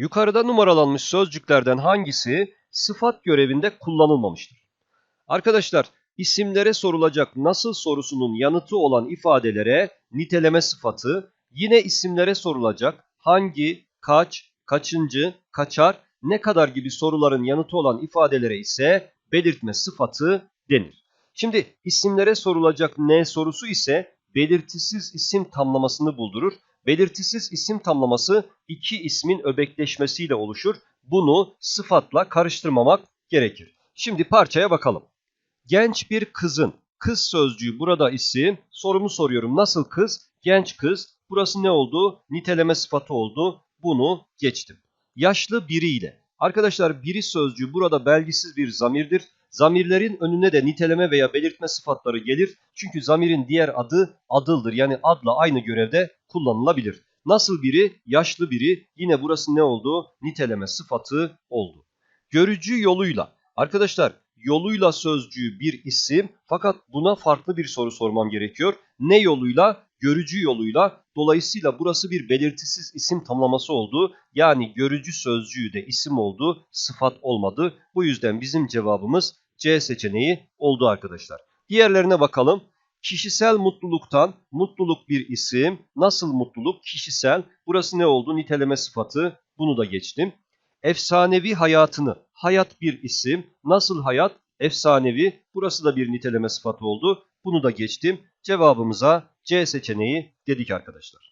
Yukarıda numaralanmış sözcüklerden hangisi sıfat görevinde kullanılmamıştır? Arkadaşlar isimlere sorulacak nasıl sorusunun yanıtı olan ifadelere niteleme sıfatı, yine isimlere sorulacak hangi, kaç, kaçıncı, kaçar, ne kadar gibi soruların yanıtı olan ifadelere ise belirtme sıfatı denir. Şimdi isimlere sorulacak ne sorusu ise belirtisiz isim tamlamasını buldurur. Belirtisiz isim tamlaması iki ismin öbekleşmesiyle oluşur. Bunu sıfatla karıştırmamak gerekir. Şimdi parçaya bakalım. Genç bir kızın. Kız sözcüğü burada isim. Sorumu soruyorum. Nasıl kız? Genç kız. Burası ne oldu? Niteleme sıfatı oldu. Bunu geçtim. Yaşlı biriyle. Arkadaşlar biri sözcüğü burada belgisiz bir zamirdir. Zamirlerin önüne de niteleme veya belirtme sıfatları gelir. Çünkü zamirin diğer adı adıldır. Yani adla aynı görevde kullanılabilir. Nasıl biri? Yaşlı biri. Yine burası ne oldu? Niteleme sıfatı oldu. Görücü yoluyla. Arkadaşlar yoluyla sözcüğü bir isim fakat buna farklı bir soru sormam gerekiyor. Ne yoluyla? Görücü yoluyla. Dolayısıyla burası bir belirtisiz isim tamlaması oldu. Yani görücü sözcüğü de isim oldu, sıfat olmadı. Bu yüzden bizim cevabımız C seçeneği oldu arkadaşlar. Diğerlerine bakalım. Kişisel mutluluktan mutluluk bir isim. Nasıl mutluluk? Kişisel. Burası ne oldu? Niteleme sıfatı. Bunu da geçtim. Efsanevi hayatını. Hayat bir isim. Nasıl hayat? Efsanevi. Burası da bir niteleme sıfatı oldu. Bunu da geçtim. Cevabımıza C seçeneği dedik arkadaşlar.